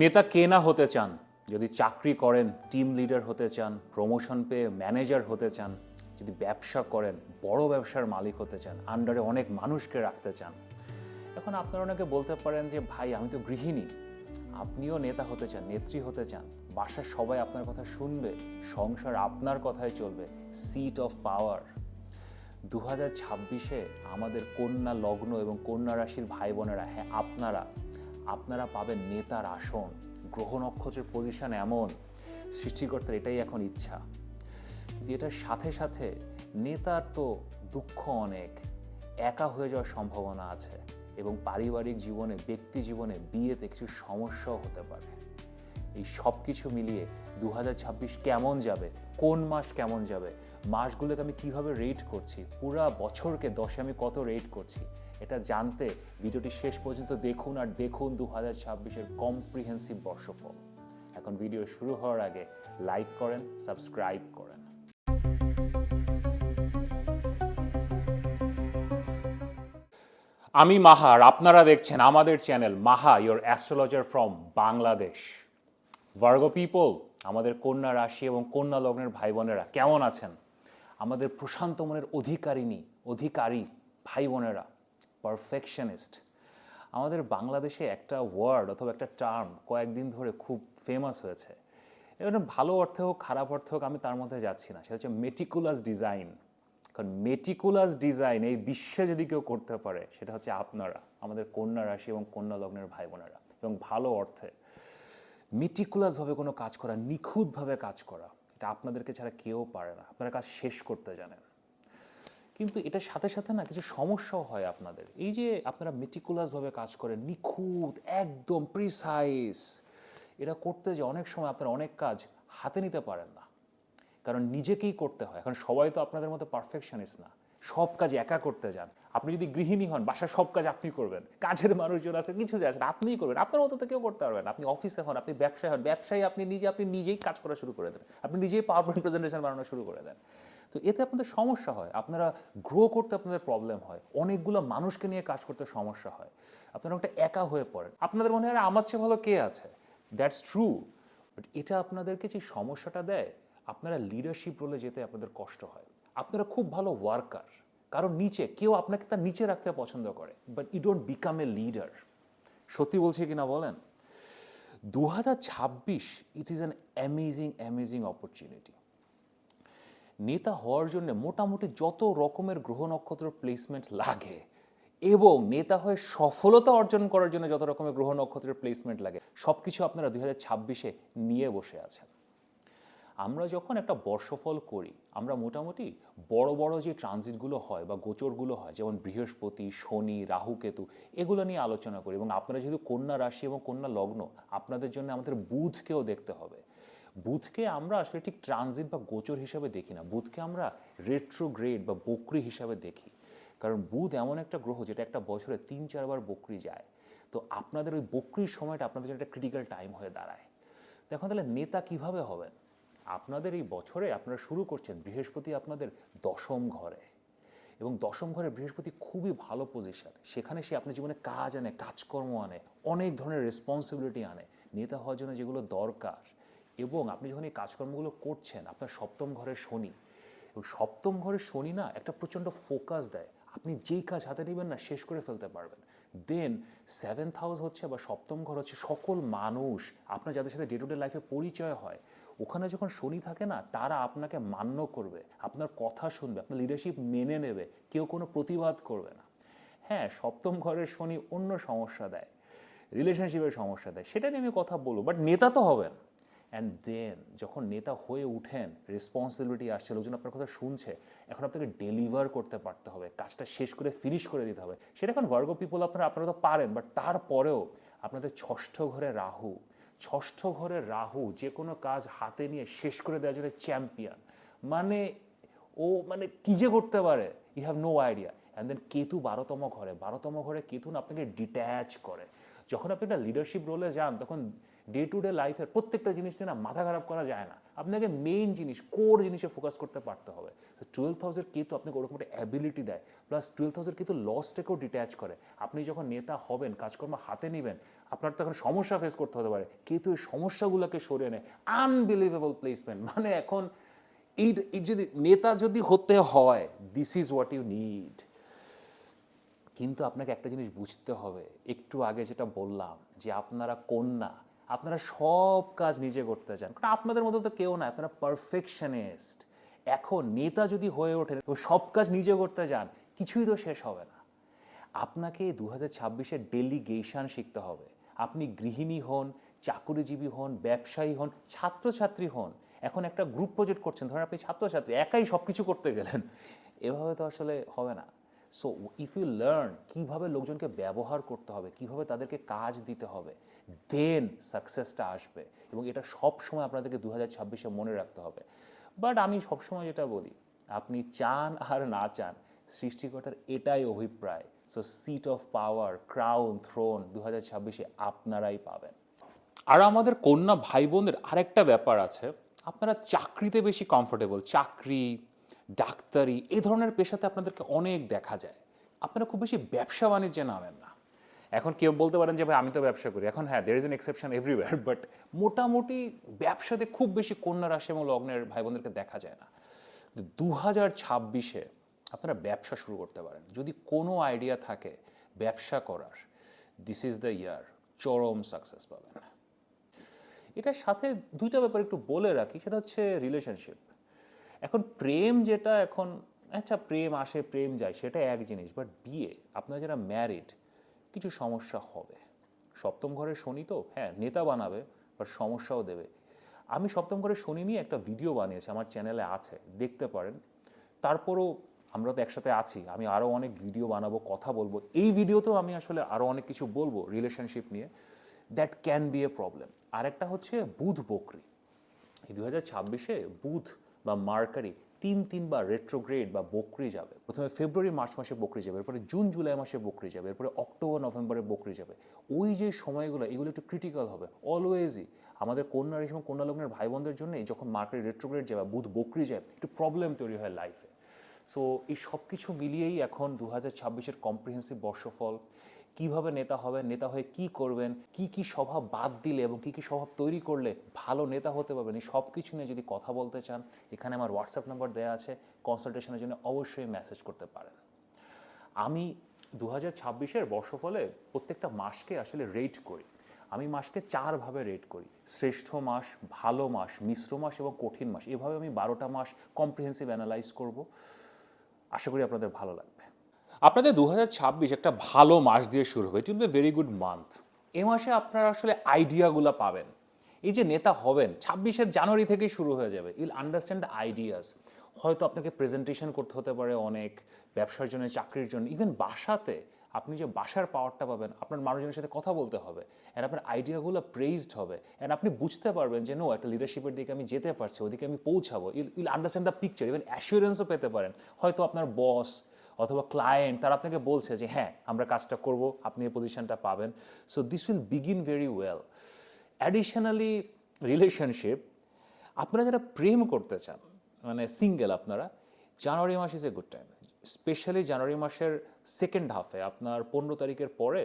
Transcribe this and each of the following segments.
নেতা কে না হতে চান, যদি চাকরি করেন টিম লিডার হতে চান প্রমোশন পেয়ে ম্যানেজার হতে চান, যদি ব্যবসা করেন, বড় ব্যবসার মালিক হতে চান আন্ডারে অনেক মানুষকে রাখতে চান, এখন আপনারা ওনাকে বলতে পারেন যে, ভাই, আমি তো গৃহিণী, আপনিও নেতা হতে চান, নেত্রী হতে চান, বাসার সবাই আপনার কথা শুনবে, সংসার আপনার কথাই চলবে সিট অফ পাওয়ার দু হাজার ছাব্বিশে আমাদের কন্যা লগ্ন এবং কন্যা রাশির ভাই বোনেরা হ্যাঁ আপনারা আপনারা পাবেন নেতার আসন। গ্রহ নক্ষত্রের পজিশন এমন। সৃষ্টিকর্তার এটাই এখন ইচ্ছা। কিন্তু এটার সাথে সাথে নেতার তো দুঃখ অনেক। একা হয়ে যাওয়ার সম্ভাবনা আছে এবং পারিবারিক জীবনে, ব্যক্তি জীবনে বিয়েতে কিছু সমস্যাও হতে পারে। এই সব কিছু মিলিয়ে দু হাজার ছাব্বিশ কেমন যাবে? কোন মাস কেমন যাবে? মাসগুলোকে আমি কীভাবে রেট করছি? পুরা বছরকে দশে আমি কত রেট করছি? এটা জানতে ভিডিওটি শেষ পর্যন্ত দেখুন আর দেখুন দু হাজার ছাব্বিশের কম্প্রিহেন্সিভ বর্ষফল। এখন ভিডিও শুরু হওয়ার আগে লাইক করেন সাবস্ক্রাইব করেন। আমি মাহা আর আপনারা দেখছেন আমাদের channel Maha your astrologer from Bangladesh Virgo people আমাদের কন্যা রাশি এবং কন্যা লগ্নের ভাই বোনেরা কেমন আছেন? আমাদের প্রশান্ত মনের অধিকারিণী, অধিকারী ভাই বোনেরা পারফেকশনিস্ট আমাদের বাংলাদেশে একটা ওয়ার্ড অথবা একটা টার্ম কয়েকদিন ধরে খুব ফেমাস হয়েছে। এবার ভালো অর্থে হোক, খারাপ অর্থে হোক আমি তার মধ্যে যাচ্ছি না। সেটা হচ্ছে মেটিকুলাস ডিজাইন কারণ মেটিকুলাস ডিজাইন এই বিশ্বে যদি কেউ করতে পারে, সেটা হচ্ছে আপনারা, আমাদের কন্যা রাশি এবং কন্যা লগ্নের ভাই বোনেরা এবং ভালো অর্থে মেটিকুলাসভাবে কোনো কাজ করা, নিখুঁতভাবে কাজ করা, এটা আপনাদেরকে ছাড়া কেউ পারে না। আপনারা কাজ শেষ করতে জানেন। কিন্তু এটার সাথে সাথে না কিছু সমস্যাও হয় আপনাদের। এই যে আপনারা মেটিকুলাসভাবে কাজ করেন, নিখুঁত, একদম প্রিসাইজ এটা করতে যে অনেক সময় আপনারা অনেক কাজ হাতে নিতে পারেন না। কারণ নিজেকেই করতে হয়। এখন সবাই তো আপনাদের মতো পারফেকশনিস্ট না। সব কাজ একা করতে যান। আপনি যদি গৃহিণী হন, বাসার সব কাজ আপনি করবেন। কাজের মানুষজন আছে, কিছু যায় না, আপনিই করবেন। আপনার মতো তো কেউ করতে পারবেন। আপনি অফিসে হন, আপনি ব্যবসায় হন, ব্যবসায়ী আপনি নিজে, আপনি নিজেই কাজ করা শুরু করে দেন। আপনি নিজেই পাওয়ার পয়েন্ট প্রেজেন্টেশন বানানো শুরু করে দেন। তো এতে আপনাদের সমস্যা হয়। আপনারা গ্রো করতে আপনাদের প্রবলেম হয়। অনেকগুলো মানুষকে নিয়ে কাজ করতে সমস্যা হয়। আপনারা একটা একা হয়ে পড়েন। আপনাদের মনে হয় আমার চেয়ে ভালো কে আছে? দ্যাটস ট্রু বাট এটা আপনাদেরকে যে সমস্যাটা দেয়, আপনারা লিডারশিপ রোলে যেতে আপনাদের কষ্ট হয়। আপনারা খুব ভালো ওয়ার্কার কারণ নিচে কেউ আপনাকে তার নিচে রাখতে পছন্দ করে but you don't become a leader সত্যি বলছি কিনা বলেন? দু হাজার ছাব্বিশ it is an amazing amazing opportunity নেতা হওয়ার জন্য মোটামুটি যত রকমের গ্রহ নক্ষত্র প্লেসমেন্ট লাগে এবং নেতা হয়ে সফলতা অর্জন করার জন্য যত রকমের গ্রহ নক্ষত্রের প্লেসমেন্ট লাগে সব কিছু আপনারা দুই হাজার ছাব্বিশে নিয়ে বসে আছেন। আমরা যখন একটা বর্ষফল করি, আমরা মোটামুটি বড় বড় যে ট্রানজিটগুলো হয় বা গোচরগুলো হয়, যেমন বৃহস্পতি, শনি, রাহু, কেতু, এগুলো নিয়ে আলোচনা করি এবং আপনারা যেহেতু কন্যা রাশি এবং কন্যা লগ্ন, আপনাদের জন্য আমাদের বুধকেও দেখতে হবে। বুধকে আমরা আসলে ঠিক ট্রানজিট বা গোচর হিসাবে দেখি না। বুধকে আমরা রেট্রোগ্রেড বা বকরি হিসাবে দেখি। কারণ বুধ এমন একটা গ্রহ যেটা একটা বছরে তিন চারবার বকরি যায়। তো আপনাদের ওই বকরির সময়টা আপনাদের জন্য একটা ক্রিটিক্যাল টাইম হয়ে দাঁড়ায়। দেখুন তাহলে নেতা কীভাবে হবেন? আপনাদের এই বছরে আপনারা শুরু করছেন বৃহস্পতি আপনাদের দশম ঘরে। এবং দশম ঘরে বৃহস্পতি খুবই ভালো পজিশন সেখানে সে আপনার জীবনে কাজ আনে, কাজকর্ম আনে, অনেক ধরনের রেসপন্সিবিলিটি আনে। নেতা হওয়ার জন্য যেগুলো দরকার এবং আপনি যখন এই কাজকর্মগুলো করছেন, আপনার সপ্তম ঘরের শনি, এবং সপ্তম ঘরের শনি না একটা প্রচণ্ড ফোকাস দেয়। আপনি যেই কাজ হাতে নেবেন না, শেষ করে ফেলতে পারবেন। দেন সেভেন্থ হাউস হচ্ছে বা সপ্তম ঘর হচ্ছে সকল মানুষ, আপনার যাদের সাথে ডে টু ডে লাইফে পরিচয় হয়, ওখানে যখন শনি থাকে না, তারা আপনাকে মান্য করবে, আপনার কথা শুনবে, আপনার লিডারশিপ মেনে নেবে, কেউ কোনো প্রতিবাদ করবে না। হ্যাঁ সপ্তম ঘরের শনি অন্য সমস্যা দেয় রিলেশনশিপের সমস্যা দেয়, সেটা নিয়ে আমি কথা বলব বাট নেতা তো হবেন। অ্যান্ড দেন যখন নেতা হয়ে উঠেন রেসপন্সিবিলিটি আসছে, লোকজন আপনার কথা শুনছে, এখন আপনাকে ডেলিভার করতে পারতে হবে, কাজটা শেষ করে ফিনিশ করে দিতে হবে। সেটা এখন বর্গ পিপল আপনারা আপনারা তো পারেন বাট তারপরেও আপনাদের ষষ্ঠ ঘরে রাহু, ষষ্ঠ ঘরে রাহু যে কোনো কাজ হাতে নিয়ে শেষ করে দেওয়ার জন্য চ্যাম্পিয়ন মানে ও মানে কী যে করতে পারে you have no idea and then Ketu বারোতম ঘরে বারোতম ঘরে কেতু আপনাকে ডিট্যাচ করে। যখন আপনি একটা লিডারশিপ রোলে যান, তখন ডে টু ডে লাইফের প্রত্যেকটা জিনিস নিয়ে না মাথা খারাপ করা যায় না। আপনাকে মেইন জিনিস কোর জিনিসে ফোকাস করতে পারতে হবে। তো টুয়েলভ হাউসের কেতু আপনাকে ওরকম একটা অ্যাবিলিটি দেয় প্লাস টুয়েলভ হাউসের কেতু লসটাকেও ডিট্যাচ করে। আপনি যখন নেতা হবেন, কাজকর্ম হাতে নেবেন, আপনার তখন সমস্যা ফেস করতে হতে পারে। কিন্তু এই সমস্যাগুলোকে সরিয়ে নেয়। আনবিলিভেবল প্লেসমেন্ট মানে এখন এই যদি নেতা যদি হতে হয় this is what you need কিন্তু আপনাকে একটা জিনিস বুঝতে হবে। একটু আগে যেটা বললাম যে আপনারা কন্যা আপনারা সব কাজ নিজে করতে চান। কারণ আপনাদের মতো তো কেউ না আপনারা পারফেকশনিস্ট এখন নেতা যদি হয়ে ওঠেন সব কাজ নিজে করতে যান, কিছুই তো শেষ হবে না। আপনাকে দু হাজার ছাব্বিশে ডেলিগেশন শিখতে হবে। আপনি গৃহিণী হন, চাকুরিজীবী হন, ব্যবসায়ী হন, ছাত্রছাত্রী হন। এখন একটা গ্রুপ প্রজেক্ট করছেন, ধরেন আপনি ছাত্রছাত্রী, একাই সব কিছু করতে গেলেন। এভাবে তো আসলে হবে না। সো ইফ ইউ লার্ন কীভাবে লোকজনকে ব্যবহার করতে হবে, কীভাবে তাদেরকে কাজ দিতে হবে দেন সাকসেসটা আসবে এবং এটা সব সময় আপনাদেরকে দু হাজার ছাব্বিশে মনে রাখতে হবে। বাট আমি সবসময় যেটা বলি, আপনি চান আর না চান, সৃষ্টিকর্তার এটাই অভিপ্রায়। So seat of power crown throne দু হাজার ছাব্বিশে আপনারাই পাবেন। আর আমাদের কন্যা ভাই বোনদের আরেকটা ব্যাপার আছে, আপনারা চাকরিতে বেশি কমফোর্টেবল চাকরি ডাক্তারি এই ধরনের পেশাতে আপনাদেরকে অনেক দেখা যায়। আপনারা খুব বেশি ব্যবসা বাণিজ্যে নামেন না। এখন কেউ বলতে পারেন যে, ভাই, আমি তো ব্যবসা করি। এখন হ্যাঁ there is an exception everywhere but মোটামুটি ব্যবসাতে খুব বেশি কন্যা রাশি এবং লগ্নের ভাই বোনদেরকে দেখা যায় না। দু হাজার ছাব্বিশে আপনারা ব্যবসা শুরু করতে পারেন। যদি কোনো আইডিয়া থাকে, ব্যবসা করার দিস ইজ দ্য ইয়ার চরম সাকসেস পাবেন। এটার সাথে দুইটা ব্যাপার একটু বলে রাখি, সেটা হচ্ছে রিলেশনশিপ এখন প্রেম যেটা এখন আচ্ছা প্রেম আসে, প্রেম যায়, সেটা এক জিনিস বাট বিয়ে, আপনারা যারা ম্যারিড কিছু সমস্যা হবে। সপ্তম ঘরে শনি তো হ্যাঁ নেতা বানাবে বাট সমস্যাও দেবে। আমি সপ্তম ঘরে শনি নিয়ে একটা ভিডিও বানিয়েছি, আমার চ্যানেলে আছে, দেখতে পারেন। তারপরও আমরা তো একসাথে আছি, আমি আরও অনেক ভিডিও বানাবো, কথা বলব। এই ভিডিওতেও আমি আসলে আরও অনেক কিছু বলব রিলেশনশিপ নিয়ে। That can be a problem আরেকটা হচ্ছে বুধ বকরি। এই দু হাজার ছাব্বিশে বুধ বা মার্কারি তিন তিনবার রেট্রোগ্রেড বা বকরি যাবে। প্রথমে ফেব্রুয়ারি মার্চ মাসে বকরি যাবে, এরপরে জুন জুলাই মাসে বকরি যাবে, এরপরে অক্টোবর নভেম্বরে বকরি যাবে। ওই যে সময়গুলো, এগুলো একটু ক্রিটিক্যাল হবে। অলওয়েজই আমাদের কন্যা রাশি এবং কন্যা লগ্নের ভাই বোনদের জন্য যখন মার্কেট রেট্রোগ্রেড যাবে বুধ বকরি যায়, একটু প্রবলেম তৈরি হয় লাইফে সো এই সব কিছু মিলিয়েই এখন দু হাজার ছাব্বিশের কম্প্রিহেন্সিভ বর্ষফল কীভাবে নেতা হবেন, নেতা হয়ে কি করবেন, কি কি স্বভাব বাদ দিলে এবং কি কি স্বভাব তৈরি করলে ভালো নেতা হতে পারবেন, এই সব কিছু নিয়ে যদি কথা বলতে চান, এখানে আমার হোয়াটসঅ্যাপ নাম্বার দেওয়া আছে কনসালটেশনের জন্য অবশ্যই মেসেজ করতে পারেন। আমি দু হাজার ছাব্বিশের বর্ষফলে প্রত্যেকটা মাসকে আসলে রেট করি। আমি মাসকে চারভাবে রেট করি, শ্রেষ্ঠ মাস, ভালো মাস, মিশ্র মাস এবং কঠিন মাস। এভাবে আমি বারোটা মাস কম্প্রিহেন্সিভ অ্যানালাইজ করব। আশা করি আপনাদের ভালো লাগবে। আপনাদের দু হাজার ছাব্বিশ একটা ভালো মাস দিয়ে শুরু হবে। It will very good month এ মাসে আপনারা আসলে আইডিয়াগুলো পাবেন। এই যে নেতা হবেন, ছাব্বিশের জানুয়ারি থেকেই শুরু হয়ে যাবে। ইল আন্ডারস্ট্যান্ড আইডিয়াস হয়তো আপনাকে প্রেজেন্টেশন করতে হতে পারে অনেক, ব্যবসার জন্য, চাকরির জন্য। ইভেন বাসাতে আপনি যে বাসার পাওয়ারটা পাবেন, আপনার মানুষজনের সাথে কথা বলতে হবে। অ্যান্ড আপনার আইডিয়াগুলো প্রেজড হবে। অ্যান্ড আপনি বুঝতে পারবেন যে নো একটা লিডারশিপের দিকে আমি যেতে পারছি, ওদিকে আমি পৌঁছাবো। I'll I'll understand the picture even অ্যাসিওরেন্সও পেতে পারেন। হয়তো আপনার বস অথবা ক্লায়েন্ট তারা আপনাকে বলছে যে হ্যাঁ আমরা কাজটা করব, আপনি এই পজিশনটা পাবেন। So this will begin very well additionally relationship আপনারা যারা প্রেম করতে চান মানে সিঙ্গেল আপনারা, January mass is a good time specially January মাসের সেকেন্ড হাফে আপনার পনেরো তারিখের পরে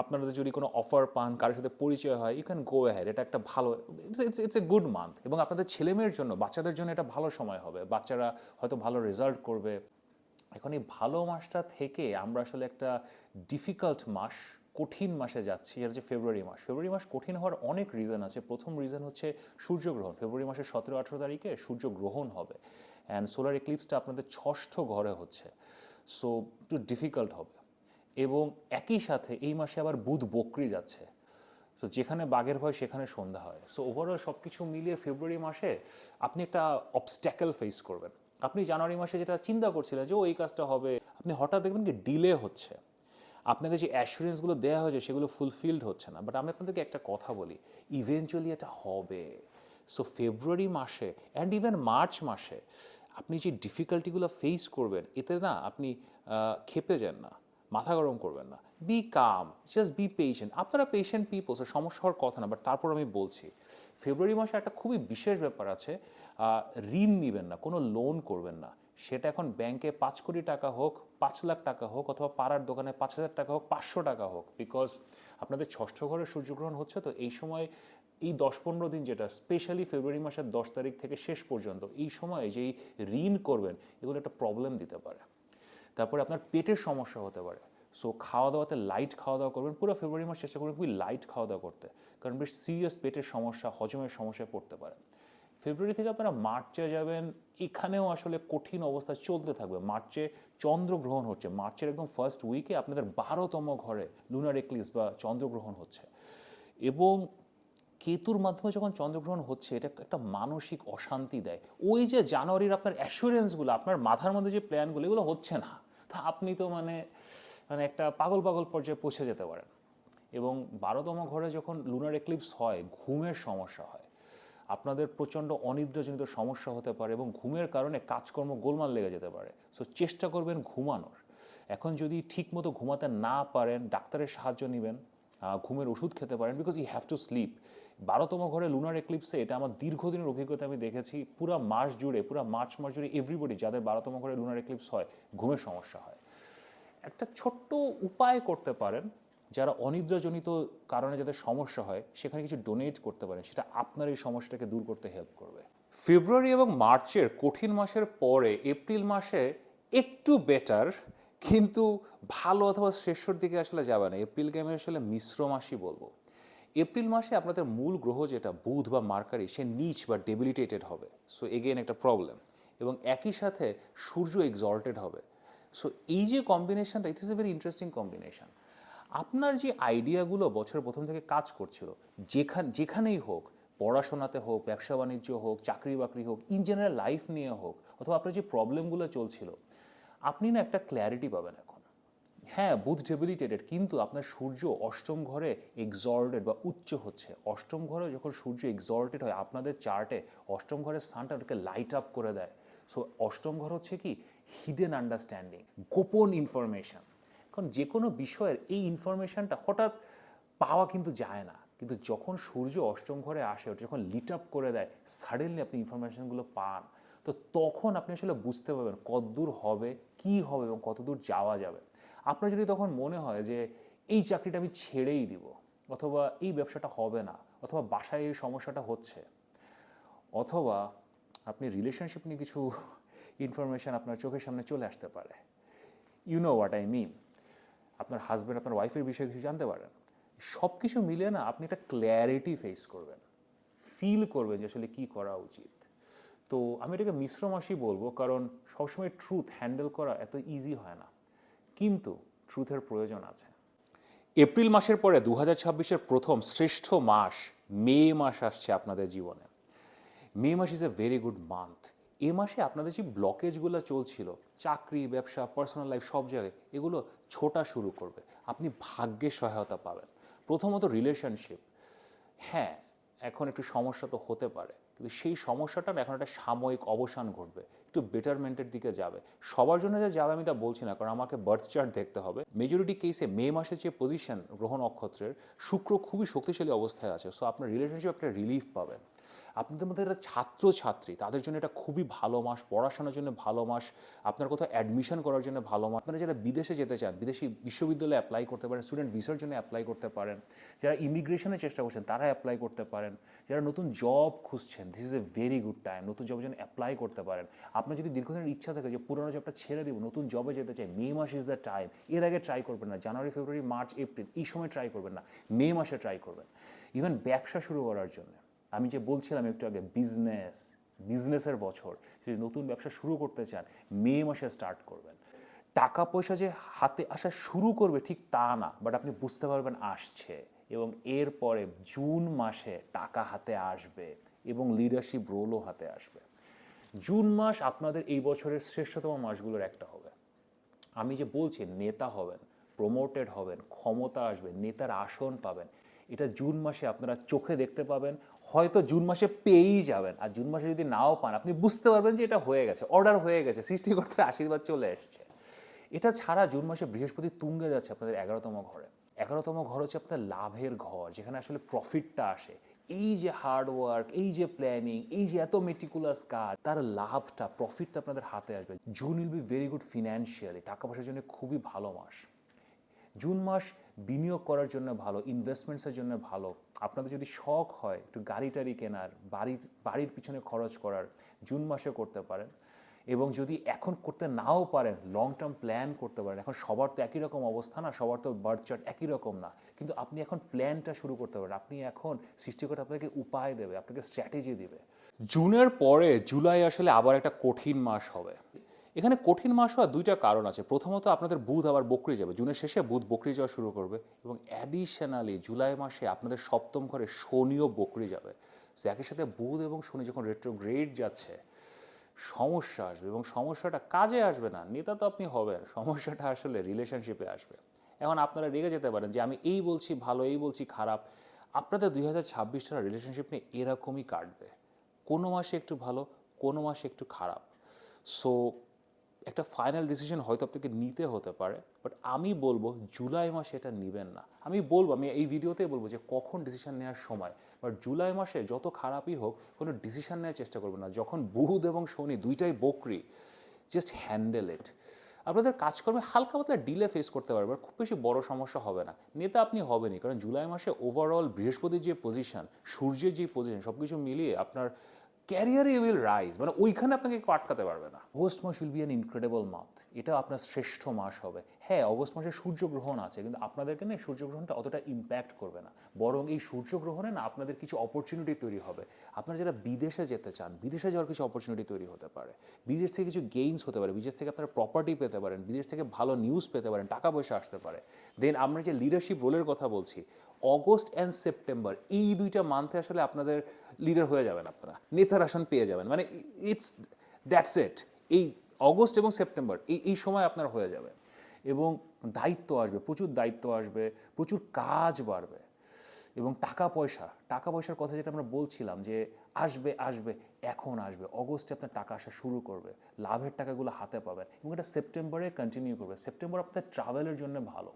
আপনারা যদি কোনো অফার পান, কারোর সাথে পরিচয় হয় ইউ ক্যান গো হ্যাড এটা একটা ভালো it's it's a good month এবং আপনাদের ছেলেমেয়ের জন্য, বাচ্চাদের জন্য এটা ভালো সময় হবে। বাচ্চারা হয়তো ভালো রেজাল্ট করবে। এখন এই ভালো মাসটা থেকে আমরা আসলে একটা ডিফিকাল্ট মাস, কঠিন মাসে যাচ্ছি যেটা হচ্ছে ফেব্রুয়ারি মাস। ফেব্রুয়ারি মাস কঠিন হওয়ার অনেক রিজন আছে। প্রথম রিজন হচ্ছে সূর্যগ্রহণ। ফেব্রুয়ারি মাসের সতেরো, আঠেরো তারিখে সূর্যগ্রহণ হবে। অ্যান্ড সোলার এক্লিপসটা আপনাদের ষষ্ঠ ঘরে হচ্ছে। সো একটু ডিফিকাল্ট হবে। এবং একই সাথে এই মাসে আবার বুধ বকরি যাচ্ছে। তো যেখানে বাঘের ভয়, সেখানে সন্ধ্যা হয়। সো ওভারঅল সব কিছু মিলিয়ে ফেব্রুয়ারি মাসে আপনি একটা অবস্ট্যাকেল ফেস করবেন। আপনি জানুয়ারি মাসে যেটা চিন্তা করছিলেন যে, ও, এই কাজটা হবে। আপনি হঠাৎ দেখবেন কি ডিলে হচ্ছে। আপনাকে যে অ্যাসুরেন্সগুলো দেওয়া হয়েছে, সেগুলো ফুলফিলড হচ্ছে না। বাট আমি আপনাদেরকে একটা কথা বলি ইভেনচুয়ালি এটা হবে। সো ফেব্রুয়ারি মাসে অ্যান্ড ইভেন মার্চ মাসে আপনি যে ডিফিকাল্টিগুলো ফেস করবেন, এতে না আপনি ক্ষেপে যান না, মাথা গরম করবেন না। Be calm just be patient আপনারা পেশেন্ট পিপলস সমস্যা হওয়ার কথা না বাট তারপর আমি বলছি ফেব্রুয়ারি মাসে একটা খুবই বিশেষ ব্যাপার আছে ঋণ নেবেন না, কোনো লোন করবেন না। সেটা এখন ব্যাংকে পাঁচ কোটি টাকা হোক, পাঁচ লাখ টাকা হোক, অথবা পাড়ার দোকানে পাঁচ হাজার টাকা হোক, পাঁচশো টাকা হোক বিকজ আপনাদের ষষ্ঠ ঘরে সূর্যগ্রহণ হচ্ছে, তো এই সময়, এই দশ পনেরো দিন যেটা স্পেশালি ফেব্রুয়ারি মাসের দশ তারিখ থেকে শেষ পর্যন্ত, এই সময় যেই ঋণ করবেন, এগুলো একটা প্রবলেম দিতে পারে। তারপরে আপনার পেটের সমস্যা হতে পারে। সো খাওয়া দাওয়াতে লাইট খাওয়া দাওয়া করবেন। পুরো ফেব্রুয়ারি মাস চেষ্টা করবেন খুবই লাইট খাওয়া দাওয়া করতে। কারণ বেশ সিরিয়াস পেটের সমস্যা, হজমের সমস্যায় পড়তে পারে ফেব্রুয়ারি থেকে আপনারা মার্চে যাবেন, এখানেও আসলে কঠিন অবস্থা চলতে থাকবে। মার্চে চন্দ্রগ্রহণ হচ্ছে। মার্চের একদম ফার্স্ট উইকে আপনাদের বারোতম ঘরে লুনার এক্লিস বা চন্দ্রগ্রহণ হচ্ছে। এবং কেতুর মাধ্যমে যখন চন্দ্রগ্রহণ হচ্ছে, এটা একটা মানসিক অশান্তি দেয়। ওই যে জানুয়ারির আপনার অ্যাসুরেন্সগুলো আপনার মাথার মধ্যে যে প্ল্যানগুলো এগুলো হচ্ছে না। তা আপনি তো মানে মানে একটা পাগল পাগল পর্যায়ে পৌঁছে যেতে পারেন এবং বারোতম ঘরে যখন লুনার এক্লিপস হয়, ঘুমের সমস্যা হয়, আপনাদের প্রচণ্ড অনিদ্রাজনিত সমস্যা হতে পারে এবং ঘুমের কারণে কাজকর্ম গোলমাল লেগে যেতে পারে। সো চেষ্টা করবেন ঘুমানোর। এখন যদি ঠিকমতো ঘুমাতে না পারেন, ডাক্তারের সাহায্য নেবেন ঘুমের ওষুধ খেতে পারেন because you have to sleep বারোতম ঘরে লুনার এক্লিপসে এটা আমার দীর্ঘদিনের অভিজ্ঞতা, আমি দেখেছি, পুরো মাস জুড়ে, পুরো মার্চ মাস জুড়ে এভরিবডি যাদের বারোতম ঘরে লুনার এক্লিপস হয়, ঘুমের সমস্যা হয়। একটা ছোট্ট উপায় করতে পারেন যারা অনিদ্রাজনিত কারণে যাদের সমস্যা হয়, সেখানে কিছু ডোনেট করতে পারেন। সেটা আপনার এই সমস্যাটাকে দূর করতে হেল্প করবে। ফেব্রুয়ারি এবং মার্চের কঠিন মাসের পরে এপ্রিল মাসে একটু বেটার কিন্তু ভালো অথবা শ্রেষ্ঠর দিকে আসলে যাবে না। এপ্রিলকে আমি আসলে মিশ্র মাসই বলব। এপ্রিল মাসে আপনাদের মূল গ্রহ যেটা, বুধ বা মার্কারি, সে নিচ বা ডেবিলিটেটেড হবে। সো এগেন একটা প্রবলেম এবং একই সাথে সূর্য এক্সল্টেড হবে। সো এই যে কম্বিনেশনটা it is a very interesting combination আপনার যে আইডিয়াগুলো বছরের প্রথম থেকে কাজ করছিল, যেখান, যেখানেই হোক, পড়াশোনাতে হোক, ব্যবসা বাণিজ্য হোক, চাকরি বাকরি হোক ইন জেনারেল লাইফ নিয়ে হোক, অথবা আপনার যে প্রবলেমগুলো চলছিল, আপনি না একটা ক্ল্যারিটি পাবেন এখন। হ্যাঁ বুথ ডেবিলিটেটেড কিন্তু আপনার সূর্য অষ্টম ঘরে এক্সল্টেড বা উচ্চ হচ্ছে। অষ্টম ঘরে যখন সূর্য এক্সল্টেড হয়, আপনাদের চার্টে অষ্টম ঘরের সানটা ওটাকে লাইট আপ করে দেয়। সো অষ্টম ঘর হচ্ছে কি হিডেন আন্ডারস্ট্যান্ডিং গোপন ইনফরমেশন এখন যে কোনো বিষয়ের এই ইনফরমেশনটা হঠাৎ পাওয়া কিন্তু যায় না। কিন্তু যখন সূর্য অষ্টম ঘরে আসে, ওটা যখন লিট আপ করে দেয় সাডেনলি আপনি ইনফরমেশনগুলো পান, তো তখন আপনি আসলে বুঝতে পারবেন কতদূর হবে, কি হবে এবং কতদূর যাওয়া যাবে। আপনার যদি তখন মনে হয় যে এই চাকরিটা আমি ছেড়েই দিব, অথবা এই ব্যবসাটা হবে না, অথবা বাসায় এই সমস্যাটা হচ্ছে, অথবা আপনি রিলেশনশিপ নিয়ে কিছু ইনফরমেশন আপনার চোখের সামনে চলে আসতে পারে। You know what I mean আপনার হাজব্যান্ড আপনার ওয়াইফের বিষয়ে কিছু জানতে পারেন। সব কিছু মিলিয়ে না আপনি একটা ক্ল্যারিটি ফেস করবেন। ফিল করবেন যে আসলে কী করা উচিত। তো আমি এটাকে মিশ্র মাসই বলব, কারণ সবসময় ট্রুথ হ্যান্ডেল করা এত ইজি হয় না। কিন্তু ট্রুথের প্রয়োজন আছে। এপ্রিল মাসের পরে দু হাজার ছাব্বিশের প্রথম শ্রেষ্ঠ মাস, মে মাস আসছে আপনাদের জীবনে। May mass is a very good month এ মাসে আপনাদের যে ব্লকেজগুলো চলছিল, চাকরি, ব্যবসা পার্সোনাল লাইফ সব জায়গায়, এগুলো ছোটা শুরু করবে। আপনি ভাগ্যের সহায়তা পাবেন। প্রথমত রিলেশনশিপ হ্যাঁ এখন একটু সমস্যা তো হতে পারে, কিন্তু সেই সমস্যাটার এখন একটা সাময়িক অবসান ঘটবে। একটু বেটারমেন্টের দিকে যাবে। সবার জন্য যে যাবে আমি তা বলছি না, কারণ আমাকে বার্থ চার্ট দেখতে হবে। মেজরিটি কেসে মে মাসের যে পজিশন গ্রহণ নক্ষত্রের, শুক্র খুবই শক্তিশালী অবস্থায় আছে। সো আপনার রিলেশনশিপ একটা রিলিফ পাবেন আপনাদের মধ্যে একটা ছাত্র ছাত্রী তাদের জন্য এটা খুবই ভালো মাস, পড়াশোনার জন্য ভালো মাস, আপনার কোথাও অ্যাডমিশন করার জন্য ভালো মাস। আপনারা যারা বিদেশে যেতে চান, বিদেশি বিশ্ববিদ্যালয়ে অ্যাপ্লাই করতে পারেন স্টুডেন্ট ভিসার জন্য অ্যাপ্লাই করতে পারেন, যারা ইমিগ্রেশনের চেষ্টা করছেন, তারা অ্যাপ্লাই করতে পারেন। যারা নতুন জব খুঁজছেন this is a very good time নতুন জবের জন্য অ্যাপ্লাই করতে পারেন। আপনার যদি দীর্ঘদিনের ইচ্ছা থাকে যে পুরোনো জবটা ছেড়ে দিব, নতুন জবে যেতে চাই, মে মাস ইজ দ্য টাইম এর আগে ট্রাই করবেন না। জানুয়ারি ফেব্রুয়ারি মার্চ এপ্রিল এই সময় ট্রাই করবেন না। মে মাসে ট্রাই করবেন। ইভেন ব্যবসা শুরু করার জন্য, আমি যে বলছিলাম একটু আগে বিজনেস বিজনেসের বছর, যদি নতুন ব্যবসা শুরু করতে চান, মে মাসে স্টার্ট করবেন। টাকা পয়সা যে হাতে আসা শুরু করবে ঠিক তা না বাট আপনি বুঝতে পারবেন আসছে। এবং এরপরে জুন মাসে টাকা হাতে আসবে এবং লিডারশিপ রোলও হাতে আসবে। জুন মাস আপনাদের এই বছরের শ্রেষ্ঠতম মাসগুলোর একটা হবে। আমি যে বলছি, নেতা হবেন প্রমোটেড হবেন, ক্ষমতা আসবে নেতার আসন পাবেন, এটা জুন মাসে আপনারা চোখে দেখতে পাবেন, হয়তো জুন মাসে পেয়েই যাবেন, আর জুন মাসে যদি নাও পান, আপনি বুঝতে পারবেন যে এটা হয়ে গেছে অর্ডার হয়ে গেছে, সৃষ্টিকর্তার আশীর্বাদ চলে এসছে। এটা ছাড়া জুন মাসে বৃহস্পতি তুঙ্গে যাচ্ছে আপনাদের এগারোতম ঘরে। এগারোতম ঘর হচ্ছে আপনার লাভের ঘর, যেখানে আসলে প্রফিটটা আসে। এই যে হার্ড ওয়ার্ক এই যে প্ল্যানিং এই যে এত মেটিকুলাস কাজ, তার লাভটা প্রফিটটা আপনাদের হাতে আসবে। June will be very good financially টাকা পয়সার জন্য খুবই ভালো মাস। জুন মাস বিনিয়োগ করার জন্য ভালো ইনভেস্টমেন্টসের জন্য ভালো। আপনাদের যদি শখ হয় একটু গাড়ি টাড়ি কেনার, বাড়ির বাড়ির পিছনে খরচ করার জুন মাসে করতে পারেন। এবং যদি এখন করতে নাও পারেন লং টার্ম প্ল্যান করতে পারেন, এখন সবার তো একই রকম অবস্থা না, সবার তো বার্থ চার্ট একই রকম না, কিন্তু আপনি এখন প্ল্যানটা শুরু করতে পারেন। আপনি এখন সৃষ্টিকর্তা আপনাকে উপায় দেবে, আপনাকে স্ট্র্যাটেজি দেবে। জুনের পরে জুলাই আসলে আবার একটা কঠিন মাস হবে। এখানে কঠিন মাস হওয়ার দুইটা কারণ আছে। প্রথমত আপনাদের বুধ আবার বকরি যাবে। জুনের শেষে বুধ বকরি যাওয়া শুরু করবে এবং অ্যাডিশনালি জুলাই মাসে আপনাদের সপ্তম ঘরে শনিও বকরি যাবে। একই সাথে বুধ এবং শনি যখন রেট্রোগ্রেড যাচ্ছে সমস্যা আসবে এবং সমস্যাটা কাজে আসবে না, নেতা তো আপনি হবেন, সমস্যাটা আসলে রিলেশনশিপে আসবে। এখন আপনারা রেগে যেতে পারেন যে আমি এই বলছি ভালো, এই বলছি খারাপ। আপনাদের দুই হাজার ছাব্বিশ সালের রিলেশনশিপ নিয়ে এরকমই কাটবে। কোনো মাসে একটু ভালো, কোনো মাসে একটু খারাপ। সো একটা ফাইনাল ডিসিশন হয়তো আপনাকে নিতে হতে পারে বাট আমি বলব জুলাই মাসে এটা নেবেন না। আমি বলব, আমি এই ভিডিওতেই বলব যে কখন ডিসিশন নেওয়ার সময় বাট জুলাই মাসে যত খারাপই হোক, কোনো ডিসিশন নেওয়ার চেষ্টা করবেন না। যখন বুধ এবং শনি দুইটাই বকরি জাস্ট হ্যান্ডেল ইট আপনাদের কাজকর্মে হালকা পাতলা ডিলে ফেস করতে পারবে খুব বেশি বড় সমস্যা হবে না। নেতা আপনি হবেনই, কারণ জুলাই মাসে ওভারঅল বৃহস্পতির যে পজিশন সূর্যের যে পজিশন সব কিছু মিলিয়ে আপনার ক্যারিয়ারে উইল রাইজ মানে ওইখানে আপনাকে কেউ আটকাতে পারবে না। August mass will be an incredible month এটা আপনার শ্রেষ্ঠ মাস হবে। হ্যাঁ অগস্ট মাসে সূর্যগ্রহণ আছে, কিন্তু আপনাদেরকে না সূর্যগ্রহণটা অতটা ইম্প্যাক্ট করবে না। বরং এই সূর্যগ্রহণে না আপনাদের কিছু অপরচুনিটি তৈরি হবে। আপনারা যারা বিদেশে যেতে চান, বিদেশে যাওয়ার কিছু অপরচুনিটি তৈরি হতে পারে। বিদেশ থেকে কিছু গেইনস হতে পারে। বিদেশ থেকে আপনারা প্রপার্টি পেতে পারেন, বিদেশ থেকে ভালো নিউজ পেতে পারেন, টাকা পয়সা আসতে পারে। দেন আমরা যে লিডারশিপ রোলের কথা বলছি অগস্ট অ্যান্ড সেপ্টেম্বর এই দুইটা মান্থে আসলে আপনাদের লিডার হয়ে যাবেন আপনারা, নেতার আসন পেয়ে যাবেন। মানে ইটস দ্যাটস ইট এই অগস্ট এবং সেপ্টেম্বর, এই এই সময় আপনার হয়ে যাবে। এবং দায়িত্ব আসবে, প্রচুর দায়িত্ব আসবে, প্রচুর কাজ বাড়বে। এবং টাকা পয়সা, টাকা পয়সার কথা যেটা আমরা বলছিলাম যে আসবে আসবে, এখন আসবে। অগস্টে আপনার টাকা আসা শুরু করবে, লাভের টাকাগুলো হাতে পাবেন। এবং এটা সেপ্টেম্বরে কন্টিনিউ করবে। সেপ্টেম্বর আপনার ট্রাভেলের জন্য ভালো।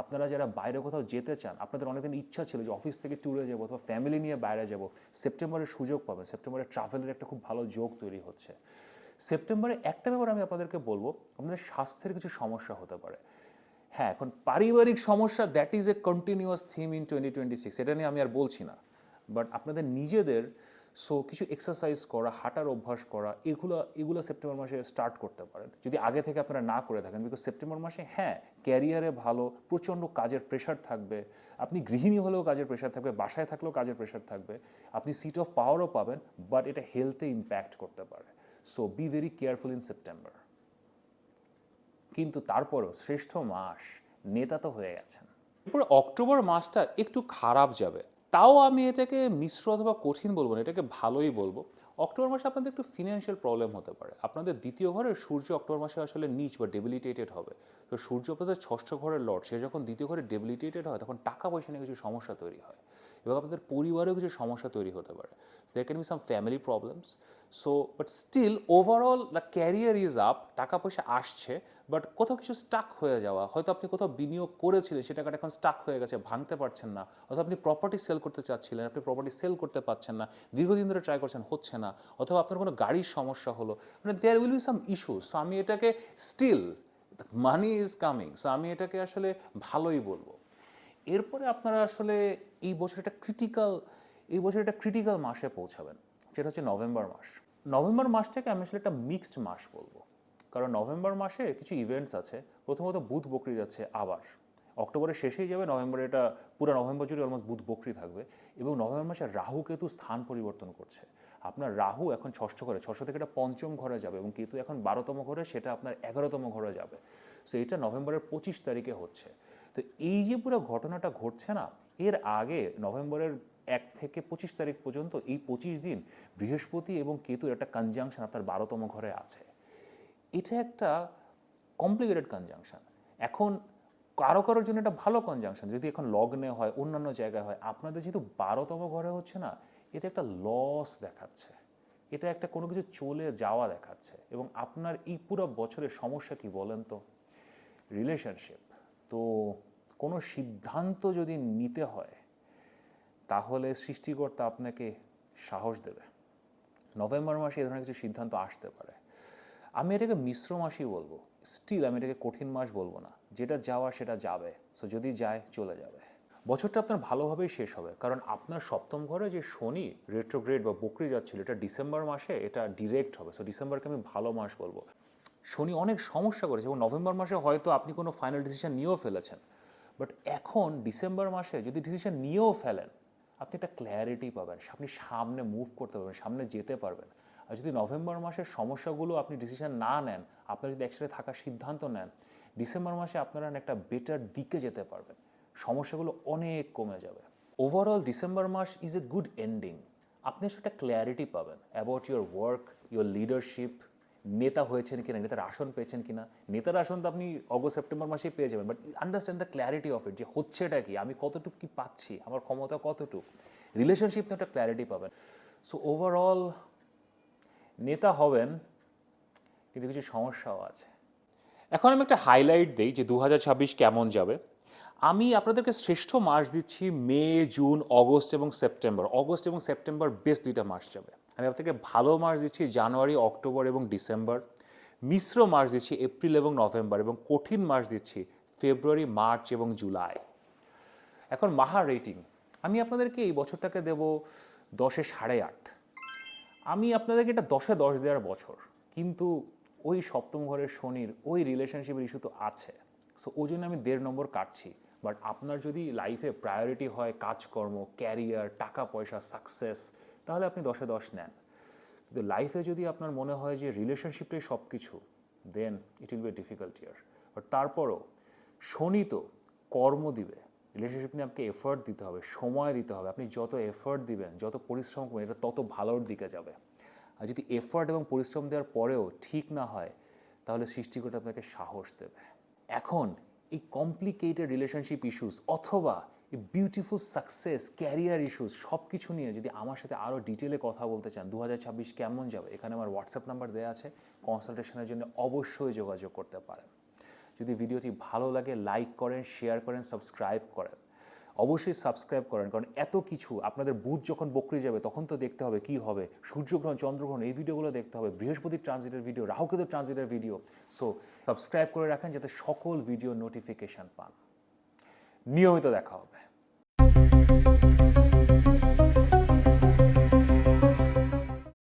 আপনারা যারা বাইরে কোথাও যেতে চান, আপনাদের অনেকদিন ইচ্ছা ছিল যে অফিস থেকে ট্যুরে যাব অথবা ফ্যামিলি নিয়ে বাইরে যাব, সেপ্টেম্বরের সুযোগ পাবেন। সেপ্টেম্বরে ট্রাভেলের একটা খুব ভালো যোগ তৈরি হচ্ছে। সেপ্টেম্বরে একটা ব্যাপার আমি আপনাদেরকে বলব, আপনাদের স্বাস্থ্যের কিছু সমস্যা হতে পারে। হ্যাঁ এখন পারিবারিক সমস্যা that is a continuous theme in twenty twenty six এটা নিয়ে আমি আর বলছি না। বাট আপনাদের নিজেদের সো কিছু এক্সারসাইজ করা, হাঁটার অভ্যাস করা, এগুলো এগুলো সেপ্টেম্বর মাসে স্টার্ট করতে পারেন। যদি আগে থেকে আপনারা না করে থাকেন বিকজ সেপ্টেম্বর মাসে হ্যাঁ ক্যারিয়ারে ভালো, প্রচণ্ড কাজের প্রেশার থাকবে। আপনি গৃহিণী হলেও কাজের প্রেশার থাকবে, বাসায় থাকলেও কাজের প্রেশার থাকবে। আপনি সিট অফ পাওয়ারও পাবেন বাট এটা হেলথে ইম্প্যাক্ট করতে পারে। So be very careful in September কিন্তু তারপরও, শ্রেষ্ঠ মাস, নেতা তো হয়ে গেছেন। এরপরে অক্টোবর মাসটা একটু খারাপ যাবে। তাও আমি এটাকে মিশ্র অথবা কঠিন বলব না, এটাকে ভালোই বলব। অক্টোবর মাসে আপনাদের একটু ফিনান্সিয়াল প্রবলেম হতে পারে। আপনাদের দ্বিতীয় ঘরে সূর্য অক্টোবর মাসে আসলে নিচ বা ডেবিলিটেটেড হবে। তো সূর্য আপনাদের ষষ্ঠ ঘরের লর্ড সে যখন দ্বিতীয় ঘরে ডেবিলিটেটেড হয়, তখন টাকা পয়সা নিয়ে কিছু সমস্যা তৈরি হয়। এবং আপনাদের পরিবারেও কিছু সমস্যা তৈরি হতে পারে। There can be some family problems so but still overall the career is up টাকা পয়সা আসছে বাট কোথাও কিছু স্টাক হয়ে যাওয়া, হয়তো আপনি কোথাও বিনিয়োগ করেছিলেন, সে টাকাটা এখন স্টাক হয়ে গেছে, ভাঙতে পারছেন না, অথবা আপনি প্রপার্টি সেল করতে চাচ্ছিলেন, আপনি প্রপার্টি সেল করতে পারছেন না, দীর্ঘদিন ধরে ট্রাই করছেন, হচ্ছে না, অথবা আপনার কোনো গাড়ির সমস্যা হলো মানে there will be some issue so আমি এটাকে still money is coming so আমি এটাকে আসলে ভালোই বলব। এরপরে আপনারা আসলে এই বছর একটা ক্রিটিক্যাল এই বছর একটা ক্রিটিক্যাল মাসে পৌঁছাবেন। যেটা হচ্ছে নভেম্বর মাস। নভেম্বর মাসটাকে আমি আসলে একটা মিক্সড মাস বলব। কারণ নভেম্বর মাসে কিছু ইভেন্টস আছে, প্রথমত বুধ বকরি যাচ্ছে আবার। অক্টোবরের শেষেই যাবে, নভেম্বরে এটা পুরো নভেম্বর জুড়ে অলমোস্ট বুধ বকরি থাকবে। এবং নভেম্বর মাসে রাহু কেতু স্থান পরিবর্তন করছে। আপনার রাহু এখন ষষ্ঠ ঘরে, ষষ্ঠ থেকে এটা পঞ্চম ঘরে যাবে এবং কেতু এখন বারোতম ঘরে, সেটা আপনার এগারোতম ঘরে যাবে। সো এটা নভেম্বরের পঁচিশ তারিখে হচ্ছে। তো এই যে পুরো ঘটনাটা ঘটছে না, এর আগে নভেম্বরের এক থেকে পঁচিশ তারিখ পর্যন্ত এই পঁচিশ দিন বৃহস্পতি এবং কেতুর একটা কনজাংশন আপনার বারোতম ঘরে আছে। এটা একটা কমপ্লিকেটেড কনজাংশন এখন কারও কারোর জন্য এটা ভালো কনজাংশন যদি এখন লগ্নে হয়, অন্যান্য জায়গায় হয়, আপনাদের যেহেতু বারোতম ঘরে হচ্ছে না, এটা একটা লস দেখাচ্ছে। এটা একটা কোনো কিছু চলে যাওয়া দেখাচ্ছে। এবং আপনার এই পুরো বছরের সমস্যা কি বলেন তো? রিলেশনশিপ তো কোনো সিদ্ধান্ত যদি নিতে হয় তাহলে সৃষ্টিকর্তা আপনাকে সাহস দেবে। নভেম্বর মাসে এ ধরনের কিছু সিদ্ধান্ত আসতে পারে। আমি এটাকে মিশ্র মাসই বলব। স্টিল আমি এটাকে কঠিন মাস বলব না। যেটা যাওয়া সেটা যাবে। সো যদি যায়, চলে যাবে। বছরটা আপনার ভালোভাবেই শেষ হবে। কারণ আপনার সপ্তম ঘরে যে শনি রেট্রোগ্রেড বা বকরি যাচ্ছিল, এটা ডিসেম্বর মাসে এটা ডিরেক্ট হবে। সো ডিসেম্বরকে আমি ভালো মাস বলব। শনি অনেক সমস্যা করেছে এবং নভেম্বর মাসে হয়তো আপনি কোনো ফাইনাল ডিসিশন নিয়েও ফেলেছেন। বাট এখন ডিসেম্বর মাসে যদি ডিসিশন নিয়েও ফেলেন আপনি একটা ক্ল্যারিটি পাবেন, আপনি সামনে মুভ করতে পারবেন, সামনে যেতে পারবেন। আর যদি নভেম্বর মাসের সমস্যাগুলো আপনি ডিসিশন না নেন, আপনার যদি একসাথে থাকার সিদ্ধান্ত নেন, ডিসেম্বর মাসে আপনারা একটা বেটার দিকে যেতে পারবেন। সমস্যাগুলো অনেক কমে যাবে। ওভারঅল ডিসেম্বর মাস ইজ এ গুড এন্ডিং আপনি সেটা ক্ল্যারিটি পাবেন about your work your leadership নেতা হয়েছেন কিনা, নেতার আসন পেয়েছেন কিনা, নেতার আসন তো আপনি অগস্ট সেপ্টেম্বর মাসেই পেয়ে যাবেন but understand the clarity of it যে হচ্ছেটা কি, আমি কতটুকু কি পাচ্ছি, আমার ক্ষমতা কতটুকু রিলেশনশিপ নিয়ে একটা ক্ল্যারিটি পাবেন। সো ওভারঅল নেতা হবেন, কিন্তু কিছু সমস্যাও আছে। এখন আমি একটা হাইলাইট দিই যে দু হাজার ছাব্বিশ কেমন যাবে। আমি আপনাদেরকে শ্রেষ্ঠ মাস দিচ্ছি মে, জুন অগস্ট এবং সেপ্টেম্বর অগস্ট এবং সেপ্টেম্বর বেশ দুইটা মাস যাবে। আমি আপনাদেরকে ভালো মাস দিচ্ছি জানুয়ারি অক্টোবর এবং ডিসেম্বর মিশ্র মাস দিচ্ছি এপ্রিল এবং নভেম্বর এবং কঠিন মাস দিচ্ছি ফেব্রুয়ারি মার্চ এবং জুলাই এখন মাহা রেটিং আমি আপনাদেরকে এই বছরটাকে দেব দশে সাড়ে আট। আমি আপনাদেরকে এটা দশে দশ দেওয়ার বছর। কিন্তু ওই সপ্তম ঘরের শনির, ওই রিলেশনশিপের ইস্যু তো আছে। সো ওই জন্য আমি দেড় নম্বর কাটছি। বাট আপনার যদি লাইফে প্রায়োরিটি হয় কাজকর্ম ক্যারিয়ার টাকা পয়সা সাকসেস তাহলে আপনি দশে দশ নেন। কিন্তু লাইফে যদি আপনার মনে হয় যে রিলেশনশিপটাই সব কিছু then it will be difficult year but তারপরও শনি তো কর্ম দিবে। রিলেশনশিপ নিয়ে আপনাকে এফোর্ট দিতে হবে, সময় দিতে হবে। আপনি যত এফোর্ট দিবেন, যত পরিশ্রম করবেন, এটা তত ভালোর দিকে যাবে। আর যদি এফোর্ট এবং পরিশ্রম দেওয়ার পরেও ঠিক না হয়, তাহলে সৃষ্টিকর্তা আপনাকে সাহস দেবে। এখন এই কমপ্লিকেটেড রিলেশনশিপ ইস্যুস অথবা বিউটিফুল সাকসেস ক্যারিয়ার ইস্যুস সব কিছু নিয়ে যদি আমার সাথে আরও ডিটেলে কথা বলতে চান দু হাজার ছাব্বিশ কেমন যাবে? এখানে আমার হোয়াটসঅ্যাপ নাম্বার দেওয়া আছে। কনসালটেশনের জন্য অবশ্যই যোগাযোগ করতে পারেন। যদি ভিডিওটি ভালো লাগে লাইক করেন শেয়ার করেন সাবস্ক্রাইব করেন। অবশ্যই সাবস্ক্রাইব করেন, কারণ এত কিছু আপনাদের বুধ যখন বকরি যাবে, তখন তো দেখতে হবে কি হবে। সূর্যগ্রহণ, চন্দ্রগ্রহণ, এই ভিডিওগুলো দেখতে হবে। বৃহস্পতির ট্রানজিটের ভিডিও রাহুকেতুর ট্রানজিটের ভিডিও সো সাবস্ক্রাইব করে রাখেন যাতে সকল ভিডিও নোটিফিকেশন পান। নিয়মিত দেখা হবে।